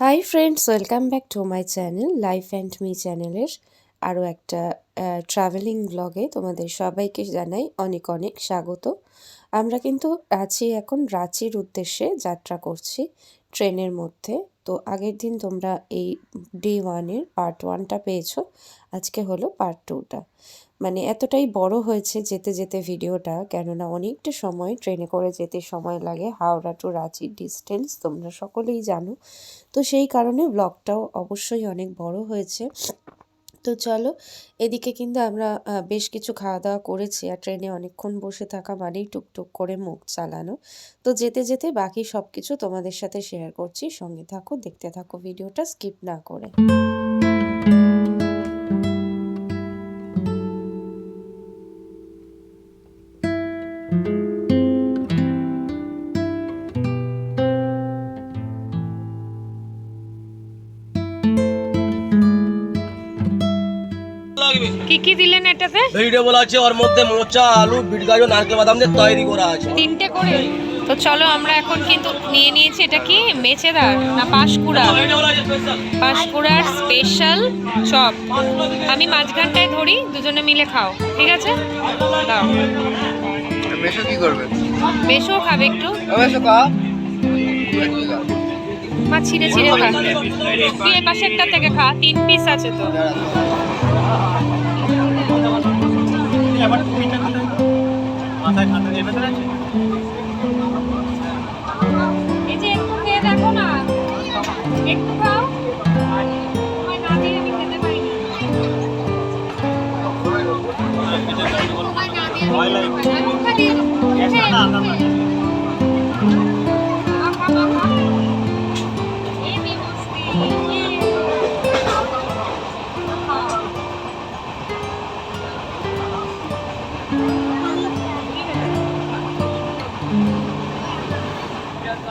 Hi friends welcome back to my channel life and me চ্যানেলের আরও একটা travelling ব্লগে তোমাদের সবাইকে জানাই অনেক অনেক স্বাগত। আমরা কিন্তু আছি এখন রাঁচির উদ্দেশ্যে যাত্রা করছি ট্রেনের মধ্যে। তো আগের দিন তোমরা এই ডে ওয়ানের পার্ট ওয়ানটা পেয়েছ, আজকে হলো পার্ট টুটা মানে এতটাই বড় হয়েছে যেতে যেতে ভিডিওটা, কেননা অনেকটা সময় ট্রেনে করে যেতে সময় লাগে। হাওড়া টু রাঁচির ডিস্টেন্স তোমরা সকলেই জানো। তো সেই কারণে ব্লগটাও অবশ্যই অনেক বড় হয়েছে। তো চলো, এদিকে কিন্তু আমরা বেশ কিছু খাওয়া দাওয়া করেছি আর ট্রেনে অনেকক্ষণ বসে থাকা মানেই টুকটুক করে মুখ চালানো। তো যেতে যেতে বাকি সব কিছু তোমাদের সাথে শেয়ার করছি। সঙ্গে থাকো, দেখতে থাকো, ভিডিওটা স্কিপ না করে। কি কি দিলেন এটাতে? ভেজিটেবল আছে ওর মধ্যে মোচা আলু বিট গাজর নারকেল বাদাম দিয়ে তৈরি করা আছে। তিনটে করে। তো চলো আমরা এখন কিন্তু নিয়ে নিয়েছি এটা কি? মেচেদার না পাঁশকুড়া? পাঁশকুড়ার special chop. আমি মাঝখানটায় ধরি দুজনে মিলে খাও। ঠিক আছে? দাও। মেশো কি করবে? বেশও খাবে একটু। মেশো কা মা ছিঁড়ে ছিঁড়ে খা। তুই এই পাশে একটা থেকে খা তিন পিস আছে তো এই যে একটু খেয়ে দেখো না। একটু খাও। খেতে পারি না। না না।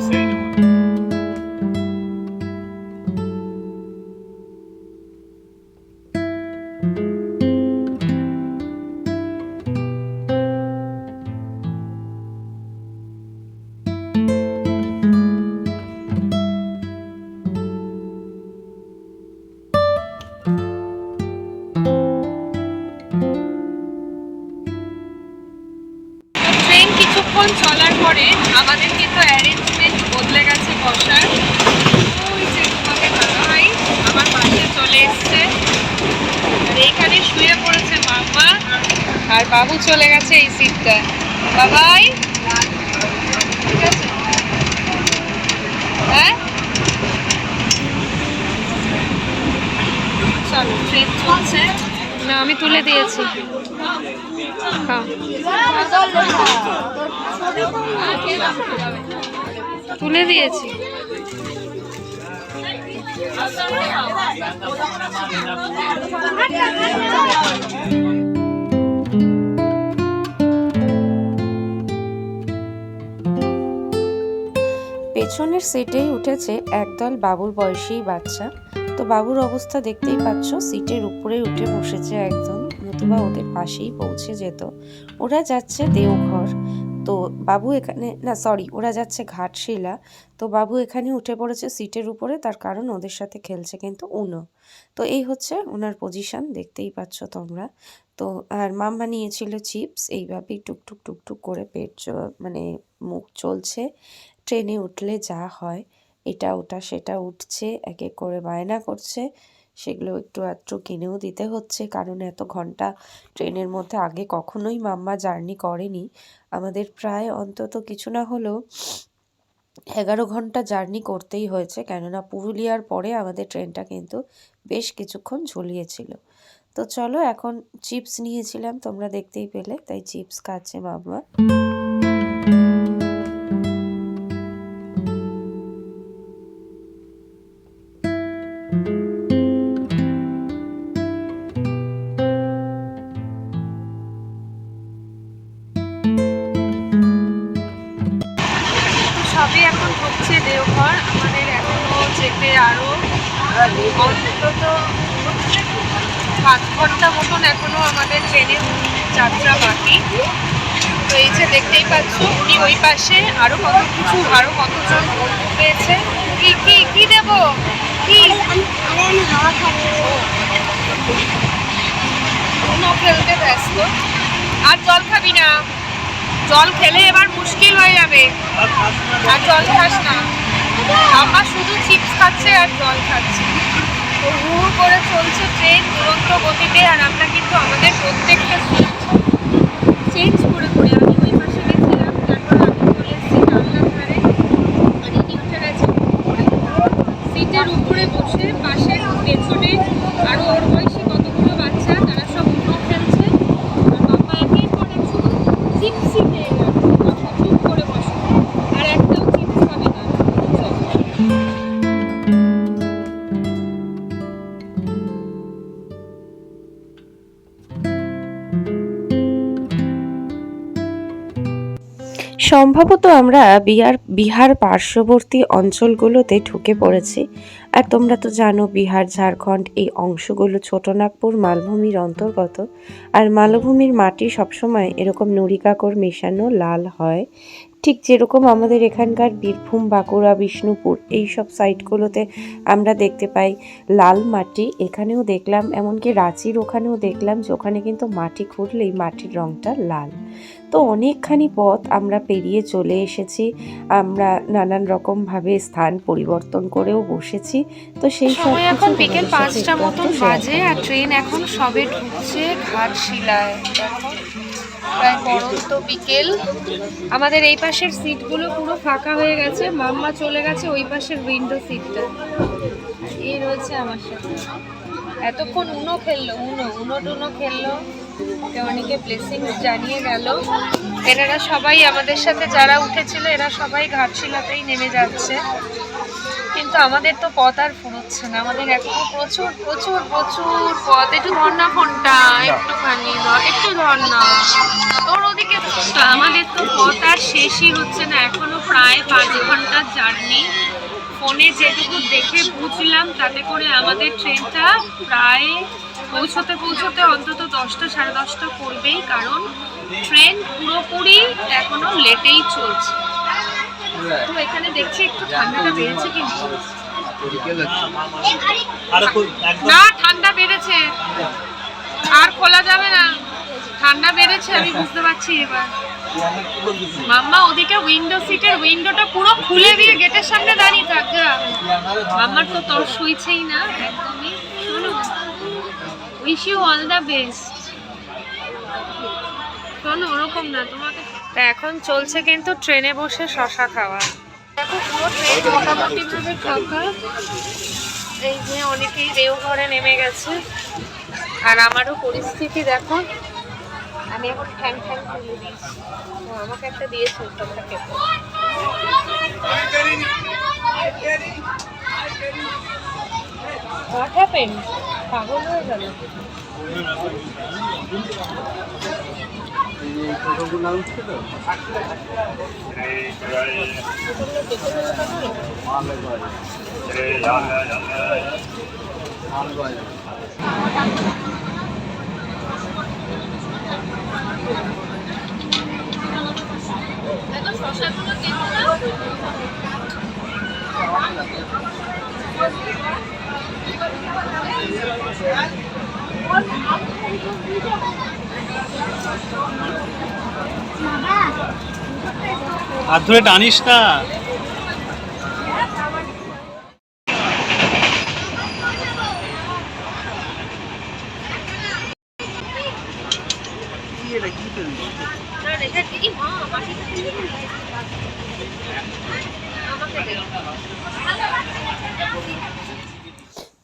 সাইজ ওনাদেরটা আমাদের কিন্তু অ্যারেঞ্জমেন্ট বদলে গেছে বসার। ওই আমার চলে এসছে। আর শুয়ে পড়েছে আর বাবু চলে গেছে এই সিটটা বাবাই ঠিক আছে। হ্যাঁ? চলছে। না আমি তুলে দিয়েছি। হ্যাঁ। তুলে দিয়েছি। পেছনের সিটেই উঠেছে একদল বাবুর বয়সী বাচ্চা। তো বাবুর অবস্থা দেখতেই পাচ্ছ, সিটের উপরে উঠে বসেছে একদম নতুবা ওদের পাশেই পৌঁছে যেত। ওরা যাচ্ছে দেওঘর। তো বাবু এখানে, না সরি ওরা যাচ্ছে ঘাটশিলা। তো বাবু এখানে উঠে পড়েছে সিটের উপরে, তার কারণ ওদের সাথে খেলছে কিন্তু উনো। তো এই হচ্ছে ওনার পজিশন দেখতেই পাচ্ছ তোমরা। তো, আর মাম্মা নিয়েছিল চিপস এইভাবেই টুকটুক টুকটুক করে পেট মানে মুখ চলছে। ট্রেনে উঠলে যা হয়। এটা ওটা, সেটা উঠছে, এক এক করে বায়না করছে। সেগুলো একটু আধটু কিনেও দিতে হচ্ছে, কারণ এত ঘণ্টা ট্রেনের মধ্যে আগে কখনোই মাম্মা জার্নি করেনি। আমাদের প্রায় অন্তত কিছু না হলেও এগারো ঘণ্টা জার্নি করতেই হয়েছে, কেননা পুরুলিয়ার পরে আমাদের ট্রেনটা কিন্তু বেশ কিছুক্ষণ ঝুলিয়েছিল। তো চলো এখন চিপস নিয়েছিলাম, তোমরা দেখতেই পেলে, তাই চিপস খাচ্ছে মাম্মা। অন্তত সাত ঘণ্টা মতন এখনও আমাদের ট্রেনের যাত্রা বাকি। তো এই যে দেখতেই পাচ্ছ, উনি ওই পাশে আরও কত কিছু, আরও কতজন পেয়েছে কি কি কি দেব? কি? খেলতে ব্যস্ত। আর জল খাবি না। জল খেলে এবার মুশকিল হয়ে যাবে। আর জল খাস না। আমার শুধু চিপস খাচ্ছে আর জল খাচ্ছে। হুড় করে চলছে ট্রেন দুরন্ত গতিতে আর আমরা কিন্তু আমাদের প্রত্যেকটা চেঞ্জ সম্ভবত আমরা বিহার বিহার পার্শ্ববর্তী অঞ্চলগুলোতে ঢুকে পড়েছি। আর তোমরা তো জানো বিহার, ঝাড়খণ্ড এই অংশগুলো ছোটনাগপুর, মালভূমির অন্তর্গত। আর মালভূমির মাটি সবসময় এরকম নুরিকাকর মেশানো লাল হয়। ঠিক যেরকম আমাদের এখানকার বীরভূম বাঁকুড়া বিষ্ণুপুর এই সব সাইটগুলোতে আমরা দেখতে পাই। লাল মাটি এখানেও দেখলাম এমনকি রাঁচির ওখানেও দেখলাম যে ওখানে কিন্তু মাটি খুঁড়লেই মাটির রঙটা লাল। তো অনেকখানি পথ আমরা পেরিয়ে চলে এসেছি। আমরা নানান রকমভাবে স্থান পরিবর্তন করেও বসেছি। তো সেই সব সময় এখন বিকেল পাঁচটা মতন বাজে আর ট্রেন এখন সবে ঢুকছে ঘাটশিলায় প্রায় পরন্ত বিকেল। আমাদের এই পাশের সিটগুলো পুরো ফাঁকা হয়ে গেছে। মাম্মা চলে গেছে ওই পাশের উইন্ডো সিটটা এই রয়েছে আমার সাথে। এতক্ষণ উনো খেললো, উনো উনো টুনো খেললো। অনেকে ব্লেসিং জানিয়ে গেল। এনারা সবাই আমাদের সাথে যারা উঠেছিল এরা সবাই ঘাটশিলাতেই নেমে যাচ্ছে। কিন্তু আমাদের তো পথ আর ফুরোচ্ছে না। আমাদের এখনও প্রচুর প্রচুর প্রচুর পথ। একটু ধর না। ফোনটা একটুখানি ধর একটু ধর না তোর ওদিকে তো আমাদের তো পথ আর শেষই হচ্ছে না। এখনও প্রায় পাঁচ ঘণ্টার জার্নি। ফোনে যেটুকু দেখে বুঝলাম তাতে করে আমাদের ট্রেনটা প্রায় পৌঁছতে পৌঁছতে অন্তত দশটা সাড়ে দশটা করবেই কারণ ট্রেন পুরোপুরি এখনও লেটেই চলছে। তো এখানে দেখছি একটু ঠান্ডাটা বেড়েছে কিন্তু না? ঠান্ডা বেড়েছে। আর খোলা যাবে না। ঠান্ডা বেড়েছে আমি বুঝতে পারছি এবার। মাম্মা ওদিকে উইন্ডো সিটের উইন্ডোটা পুরো খুলে দিয়ে গেটের সামনে দাঁড়িয়ে থাক যা। মাম্মার তো তোর সইছেই না একদমই। Wish you all the best শোনো ওরকম না তোমাকে তা এখন চলছে কিন্তু ট্রেনে বসে শশা খাওয়া। দেখো পুরো ট্রেন মোটামুটি ভাবে ফাঁকা। এই যে অনেকেই দেওঘরে নেমে গেছে। আর আমারও পরিস্থিতি দেখো। আমি এখন ঠ্যাং ঠ্যাং খুলে দিয়েছি। তো আমাকে একটা দিয়েছে খেতে। What happened? পাগল হয়ে গেল দেখো হাত ধরে টানিস না।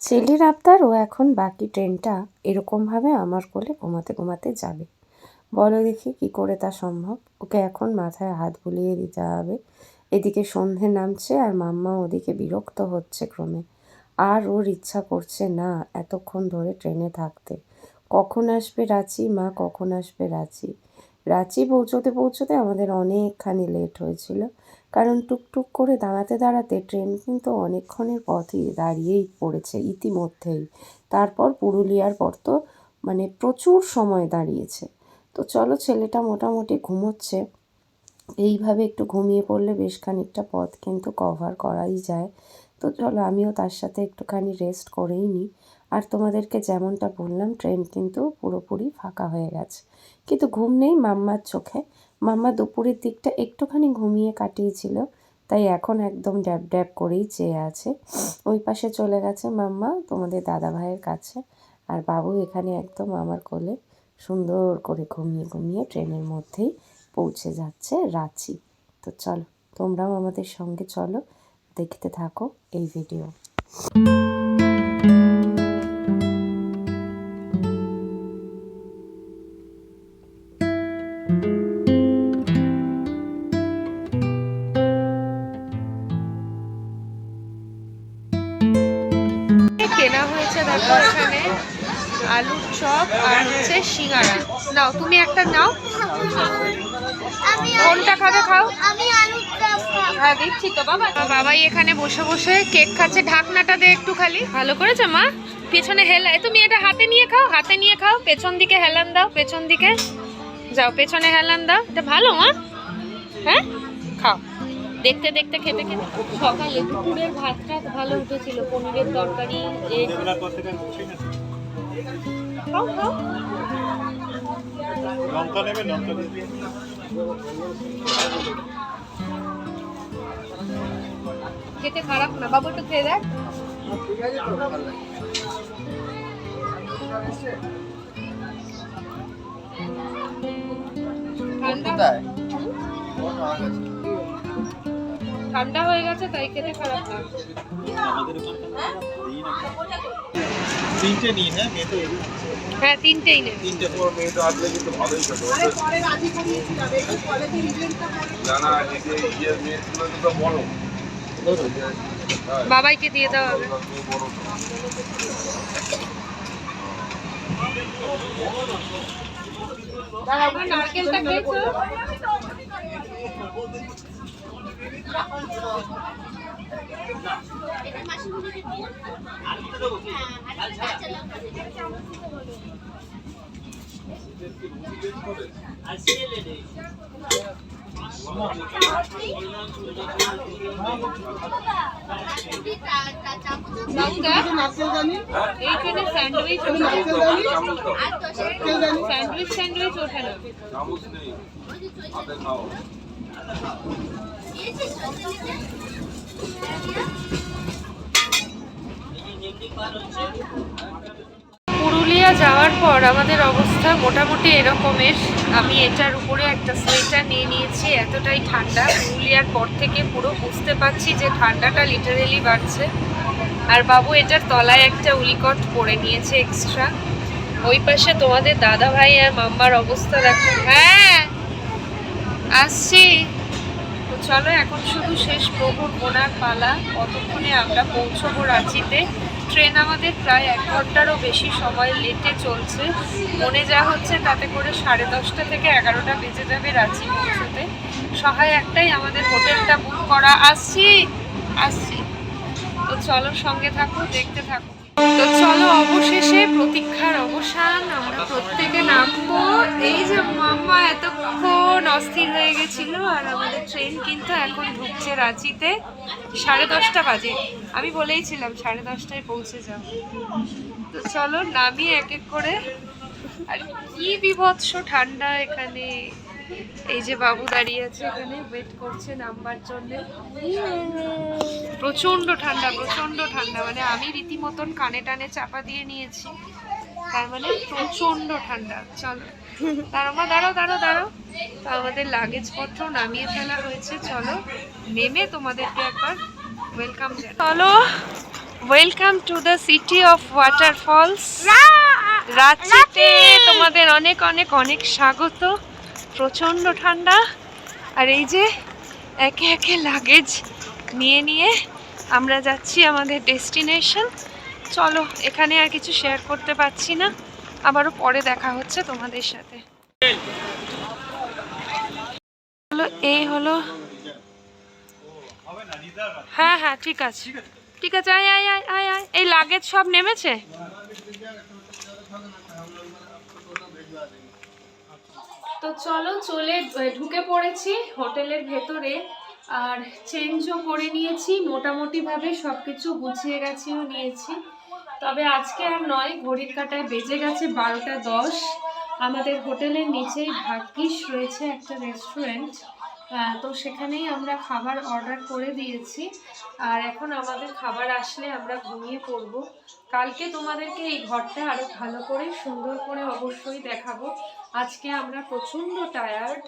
ছেলের আবদার ও এখন বাকি ট্রেনটা এরকমভাবে আমার কোলে ঘুমাতে ঘুমাতে যাবে। বলো দেখি কি করে তা সম্ভব। ওকে এখন মাথায় হাত বুলিয়ে দিতে হবে। এদিকে সন্ধে নামছে আর মাম্মা ওদিকে বিরক্ত হচ্ছে ক্রমে। আর ওর ইচ্ছা করছে না এতক্ষণ ধরে ট্রেনে থাকতে। কখন আসবে রাঁচি? মা, কখন আসবে রাঁচি? রাঁচি পৌঁছতে পৌঁছোতে আমাদের অনেকখানি লেট হয়েছিল। কারণ টুকটুক করে দাঁড়াতে দাঁড়াতে ট্রেন কিন্তু অনেকক্ষণের পথই দাঁড়িয়েই পড়েছে ইতিমধ্যেই। তারপর পুরুলিয়ার পর তো মানে প্রচুর সময় দাঁড়িয়েছে। তো চলো ছেলেটা মোটামুটি ঘুমোচ্ছে। এইভাবে একটু ঘুমিয়ে পড়লে বেশ খানিকটা পথ কিন্তু কভার করাই যায়। তো চলো আমিও তার সাথে একটুখানি রেস্ট করেই নিই। আর তোমাদেরকে যেমনটা বললাম ট্রেন কিন্তু পুরোপুরি ফাঁকা হয়ে গেছে। কিন্তু ঘুম নেই মাম্মার চোখে। মাম্মা দুপুরের দিকটা একটুখানি ঘুমিয়ে কাটিয়েছিল, তাই এখন একদম ড্যাব ড্যাব করেই চেয়ে আছে। ওই পাশে চলে গেছে মাম্মা, তোমাদের দাদা ভাইয়ের কাছে। আর বাবু এখানে একদম আমার কোলে। সুন্দর করে ঘুমিয়ে ঘুমিয়ে ট্রেনের মধ্যেই পৌঁছে যাচ্ছে রাঁচি। তো চলো, তোমরাও আমাদের সঙ্গে চলো, দেখতে থাকো এই ভিডিও নাও তুমি একটা নাও। কোনটা খাবে খাও। হ্যাঁ দিচ্ছি তো বাবা। বাবাই এখানে বসে বসে কেক খাচ্ছে। ঢাকনাটা দে একটু খালি ভালো করেছ মা? পেছনে হেলা এ, তুমি এটা হাতে নিয়ে খাও হাতে নিয়ে খাও। পেছন দিকে হেলান দাও পেছন দিকে। যাও পেছনে হেলান দাও। এটা ভালো মা? হ্যাঁ? খাও। দেখতে দেখতে খেতে খেতে। সকালে দুপুরের ভাতটা ভালো উঠেছিল। পনিরের তরকারি খাও খাও। লঙ্কা নেবে লঙ্কা খেতে খারাপ না। বাবু একটু খেয়ে দেখ। ঠান্ডা? হয়ে গেছে তাই খেতে খারাপ না আমাদের ওখানকার দিই না তিনটে নিন হ্যাঁ মেয়ে তো হ্যাঁ তিনটেই নেবে তিনটে ওর মেয়ে তো আসলে কিন্তু ভালোই ছিল না না এদিকে ইয়ে মেয়েগুলো তো বড় বাবাইকে দিয়ে দেওয়া হবে বড় আমার নারকেলটা খেয়েছো বাবু দেখ এইখানে স্যান্ডউইচ স্যান্ডউইচ স্যান্ডউইচ ওঠে না চামচ নেই পুরুলিয়া যাওয়ার পর আমাদের অবস্থা মোটামুটি এরকমের। আমি এটার উপরে একটা সোয়েটার নিয়ে নিয়েছি, এতটাই ঠান্ডা। পুরুলিয়ার পর থেকে পুরো বুঝতে পারছি যে ঠান্ডাটা লিটারেলি বাড়ছে। আর বাবু এটার তলায় একটা উলিকট পরে নিয়েছে এক্সট্রা ওই পাশে তোমাদের দাদা ভাই আর মাম্মার অবস্থা দেখো। হ্যাঁ আসছি। চলো, এখন শুধু শেষ প্রভুর বোনার পালা। কতক্ষণে আমরা পৌঁছবো রাঁচিতে? ট্রেন আমাদের প্রায় এক ঘন্টারও বেশি সময় লেটে চলছে। মনে যা হচ্ছে তাতে করে সাড়ে দশটা থেকে এগারোটা বেজে যাবে রাঁচি পৌঁছতে। সহায় একটাই আমাদের হোটেলটা বুক করা। আসছি? আসছি। তো চলো সঙ্গে থাকো, দেখতে থাকো। তো চলো অবশেষে প্রতীক্ষার অবসান, আমরা প্রত্যেকে নামবো। এই যে মাম্মা এতক্ষণ অস্থির হয়ে গেছিল আর আমাদের ট্রেন কিন্তু এখন ঢুকছে রাঁচিতে সাড়ে দশটা বাজে। আমি বলেইছিলাম সাড়ে দশটায় পৌঁছে যাও তো চলো নামি এক এক করে। আর কি বিভৎস ঠান্ডা এখানে। এই যে বাবু দাঁড়িয়ে আছে এখানে ওয়েট করছে নামবার জন্য। প্রচণ্ড ঠান্ডা প্রচণ্ড ঠান্ডা। মানে আমি রীতিমতন কানে টানে চাপা দিয়ে নিয়েছি। তার মানে প্রচণ্ড ঠান্ডা। চলো দাঁড়াও দাঁড়াও দাঁড়াও দাঁড়াও। তো আমাদের লাগেজপত্র নামিয়ে ফেলা হয়েছে। চলো নেমে তোমাদেরকে একবার ওয়েলকাম চলো welcome to the city of waterfalls রাঁচিতে তোমাদের অনেক অনেক অনেক স্বাগত। প্রচণ্ড ঠান্ডা। আর এই যে একে একে লাগেজ নিয়ে নিয়ে আমরা যাচ্ছি আমাদের ডেস্টিনেশন চলো, এখানে আর কিছু শেয়ার করতে পারছি না। আবারও পরে দেখা হচ্ছে তোমাদের সাথে। এই হলো হ্যাঁ হ্যাঁ ঠিক আছে। ঠিক আছে, আয় আয় আয় আয় আয়। এই লাগেজ সব নেমেছে? তো চলো, চলে ঢুকে পড়েছি হোটেলের ভেতরে আর চেঞ্জও করে নিয়েছি, মোটামুটিভাবে সব কিছু গুছিয়ে গেছিও নিয়েছি। তবে আজকে আর নয়, ঘড়ির কাটায় বেজে গেছে বারোটা দশ। আমাদের হোটেলের নিচেই ভাগ্যিস রয়েছে একটা রেস্টুরেন্ট। তো সেখানেই আমরা খাবার অর্ডার করে দিয়েছি। আর এখন আমাদের খাবার আসলে আমরা ঘুমিয়ে পড়ব। কালকে তোমাদেরকে এই ঘরটা আরও ভালো করে, সুন্দর করে অবশ্যই দেখাবো। আজকে আমরা প্রচণ্ড টায়ার্ড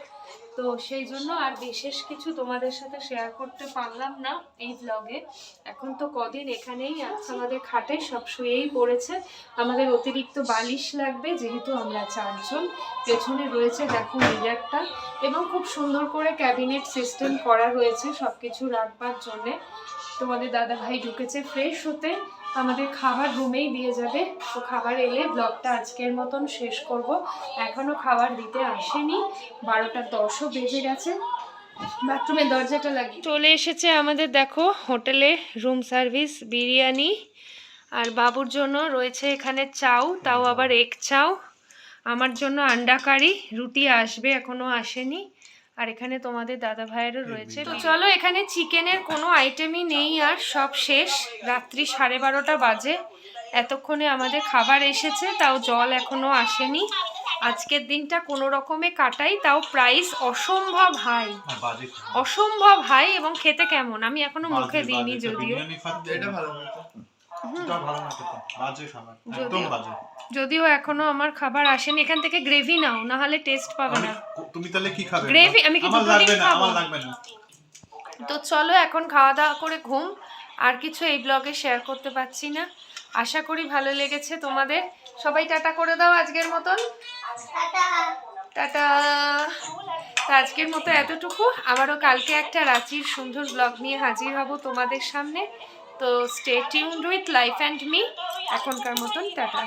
তো সেই জন্য আর বিশেষ কিছু তোমাদের সাথে শেয়ার করতে পারলাম না এই ব্লগে এখন তো কদিন এখানেই আছে, আমাদের খাটে সব শুয়েই পড়েছে। আমাদের অতিরিক্ত বালিশ লাগবে, যেহেতু আমরা চারজন। পেছনে রয়েছে, দেখো মিরারটা এবং খুব সুন্দর করে ক্যাবিনেট সিস্টেম করা রয়েছে সব কিছু রাখবার জন্যে। তোমাদের দাদা ভাই ঢুকেছে ফ্রেশ হতে। আমাদের খাবার রুমেই দিয়ে যাবে। তো খাবার এলে ব্লগটা আজকের মতন শেষ করব। এখনও খাবার দিতে আসেনি। বারোটা দশও বেজে গেছে। বাথরুমের দরজাটা লাগিয়ে চলে এসেছে আমাদের, দেখো, হোটেলে রুম সার্ভিস বিরিয়ানি। আর বাবুর জন্য রয়েছে এখানে চাউ, তাও আবার এগ চাউ। আমার জন্য আন্ডা কারি, রুটি আসবে এখনও আসেনি। আর এখানে তোমাদের দাদা ভাইয়েরও রয়েছে তো চলো এখানে চিকেনের কোনো আইটেমই নেই আর সব শেষ। রাত্রি সাড়ে বারোটা বাজে। এতক্ষণে আমাদের খাবার এসেছে তাও জল এখনও আসেনি। আজকের দিনটা কোনো রকমে কাটাই তাও প্রাইস অসম্ভব হাই অসম্ভব হাই এবং খেতে কেমন? আমি এখনও মুখে দিইনি যদিও। বিরিয়ানি খাচ্ছে এটা ভালো হতো এটা ভালো না খেতে বাজে খাবার একদম যদিও- বাজে। যদিও এখনও আমার খাবার আসেনি এখান থেকে গ্রেভি নাও না হলে টেস্ট পাবে না। তুমি তাহলে কি খাবে? Gravy, আমি কি আমার দুটো লাগবে না খাব? আমার লাগবে না। তো চলো এখন খাওয়া দাওয়া করে ঘুম আর কিছু এই ব্লগে শেয়ার করতে পারছি না। আশা করি ভালো লেগেছে তোমাদের। সবাই টাটা করে দাও আজকের মতন। টাটা। টাটা তো আজকের মতো এতটুকু। আবারও কালকে একটা রাঁচির সুন্দর ব্লগ নিয়ে হাজির হব তোমাদের সামনে। তো stay tune with life and me এখনকার মতন টাটা।